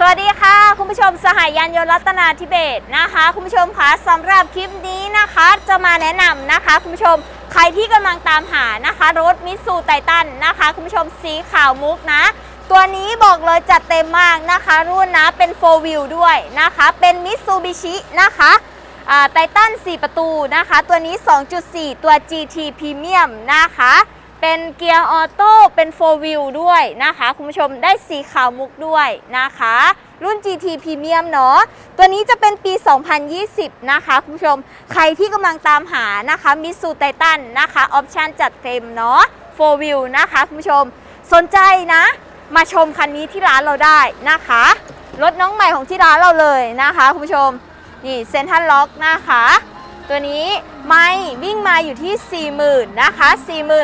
สวัสดีค่ะ คุณผู้ชมสหายยานยนต์รัตนาธิเบศนะคะ คุณผู้ชมคะสำหรับคลิปนี้นะคะจะมาแนะนำนะคะ คุณผู้ชมใครที่กำลังตามหานะคะ รถมิตซูไททันนะคะ คุณผู้ชมสีขาวมุกนะ ตัวนี้บอกเลยจัดเต็มมากนะคะ รุ่นนะเป็น4 wheel ด้วยนะคะ เป็นมิตซูบิชินะคะไททัน4 ประตูนะคะ ตัวนี้ 2.4 ตัว GT Premium นะคะ เป็นเกียร์ออโต้เป็น4 wheel ด้วยนะคะ คุณผู้ชมได้สีขาวมุกด้วยนะคะ รุ่น GT Premium เนาะตัวนี้จะเป็นปี 2020 นะคะ คุณผู้ชม ใครที่กำลังตามหานะคะมิสูไททันนะคะออปชันจัดเต็มเนาะ4 wheel นะคะคุณผู้ชม สนใจนะ มาชมคันนี้ที่ร้านเราได้นะคะรถน้องใหม่ของที่ร้านเราเลยนะคะ คุณผู้ชมนี่เซนทันล็อกนะคะ ตัวนี้ไม่วิ่งมาอยู่ที่ 40,000นะคะ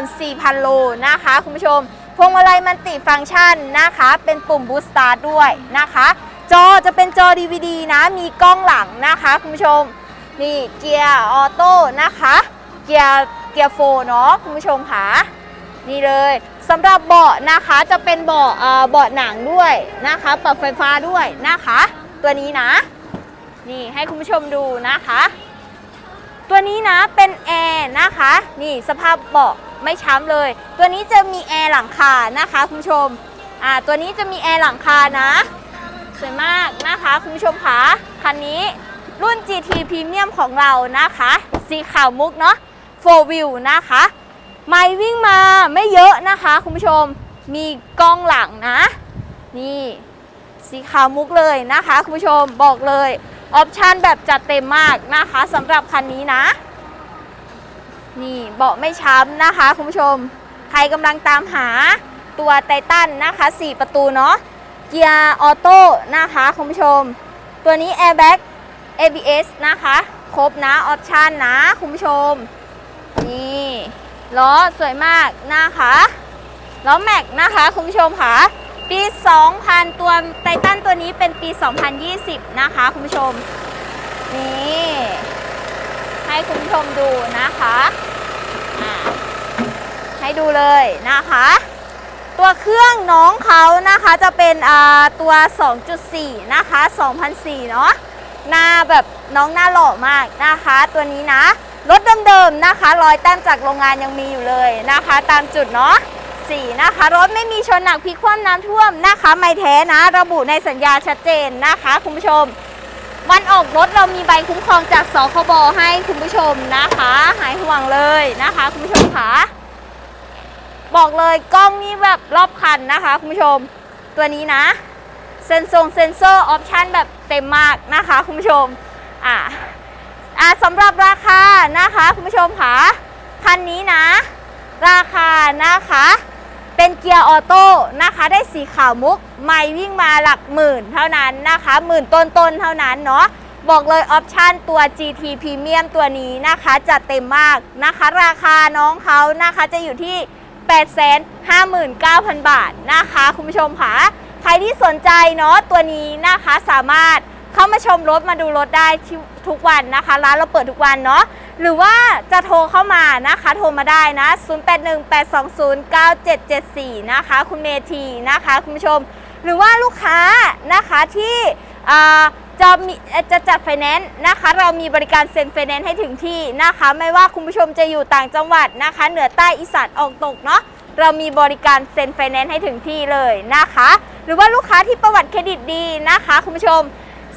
44,000 โลนะคะ คุณผู้ชม พวงมาลัยมันติฟังก์ชันนะคะ เป็นปุ่มบูสต์สตาร์ด้วยนะคะ จอจะเป็นจอ DVD นะ มีกล้องหลังนะคะ คุณผู้ชม นี่เกียร์ออโต้นะคะ เกียร์เกียร์โฟเนาะคุณผู้ชมค่ะนี่เลยสำหรับเบาะนะคะจะเป็นเบาะเอ่อเบาะหนังด้วยนะคะปรับไฟฟ้าด้วยนะคะ ตัวนี้นะ นี่ให้คุณผู้ชมดูนะคะ ตัวนี้นะเป็นแอร์นะคะ นี่สภาพเบาะไม่ช้ำเลย ตัวนี้จะมีแอร์หลังคานะคะคุณผู้ชมอ่าตัวนี้จะมีแอร์หลังคานะสวยมากนะคะคุณผู้ชมคะคันนี้รุ่น GT Premium ของเรานะคะ สีขาวมุกเนาะ4 wheel นะคะไม่วิ่งมาไม่เยอะนะคะคุณผู้ชมมีกล้องหลังนะ นี่ สีขาวมุกเลยนะคะคุณผู้ชมบอกเลย ออปชันแบบจัดเต็มมากนะคะสำหรับคันนี้นะ นี่เบาะไม่ช้ำนะคะคุณผู้ชม ใครกำลังตามหาตัวไททันนะคะ 4 ประตูเนาะเกียร์ออโต้นะคะคุณผู้ชม ตัวนี้ Airbag ABS นะคะ ครบนะออปชันนะคุณผู้ชม นี่ล้อสวยมากนะคะล้อแม็กนะคะคุณผู้ชมค่ะ ปี 2000 ตัวไททันตัวนี้เป็นปี 2020 นะคะคุณผู้ชม นี่ให้คุณผู้ชมดูนะคะให้ดูเลยนะคะ ตัวเครื่องน้องเขานะคะจะเป็นอ่าตัว 2.4 นะคะ 2004 เนาะหน้าแบบน้องหน้าหล่อมากนะคะ ตัวนี้นะรถเดิมๆนะคะรอยแต้มจากโรงงานยังมีอยู่เลยนะคะ ตามจุดเนาะ นะคะ รถไม่มีชนหนักพลิกคว่ำน้ำท่วมนะคะ ไม่แท้นะ ระบุในสัญญาชัดเจนนะคะ คุณผู้ชม วันออกรถเรามีใบคุ้มครองจากสคบให้คุณผู้ชมนะคะ หายห่วงเลยนะคะ คุณผู้ชมค่ะบอกเลยกล้องนี่แบบรอบคันนะคะ คุณผู้ชมตัวนี้นะเซนซงเซนเซอร์ออปชันแบบเต็มมากนะคะ คุณผู้ชมอ่าอ่าสำหรับราคานะคะ คุณผู้ชมค่ะคันนี้นะ ราคานะคะ เป็นเกียร์ออโต้นะคะ ได้สีขาวมุก ไม่วิ่งมาหลักหมื่นเท่านั้นนะคะ หมื่นต้นๆเท่านั้นเนาะบอกเลยออปชันตัว GT Premium ตัวนี้นะคะจะเต็มมากนะคะ ราคาน้องเขานะคะจะอยู่ที่ 859,000 บาทนะคะ คุณผู้ชมค่ะ ใครที่สนใจเนาะตัวนี้นะคะสามารถเข้ามาชมรถมาดูรถได้ทุกวันนะคะ ร้านเราเปิดทุกวันเนาะ หรือว่าจะโทรเข้ามานะคะ โทรมาได้นะ 0818209774 นะคะ คุณเมทีนะคะคุณผู้ชม หรือว่าลูกค้านะคะที่จะมีจะจัดไฟแนนซ์นะคะ เรามีบริการเซ็นไฟแนนซ์ให้ถึงที่นะคะ ไม่ว่าคุณผู้ชมจะอยู่ต่างจังหวัดนะคะ เหนือใต้อีสานออกตกเนาะเรามีบริการเซ็นไฟแนนซ์ให้ถึงที่เลยนะคะ หรือว่าลูกค้าที่ประวัติเครดิตดีนะคะ คุณผู้ชม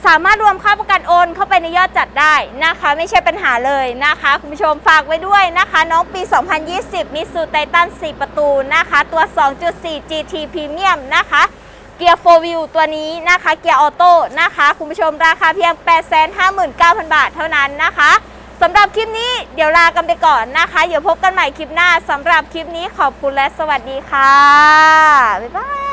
สามารถรวมค่าประกันโอนเข้าไปในยอดจัดได้นะคะ ไม่ใช่ปัญหาเลยนะคะ คุณผู้ชมฝากไว้ด้วยนะคะ น้องปี 2020 มิสูไททัน 4 ประตูนะคะ ตัว 2.4 GT Premium นะคะเกียร์4 Wheel ตัวนี้นะคะ เกียร์ออโต้นะคะ คุณผู้ชมราคาเพียง 859,000 บาทเท่านั้นนะคะสำหรับคลิปนี้เดี๋ยวลากันไปก่อนนะคะเดี๋ยวพบกันใหม่คลิปหน้าสำหรับคลิปนี้ขอบคุณและสวัสดีค่ะ บ๊ายบาย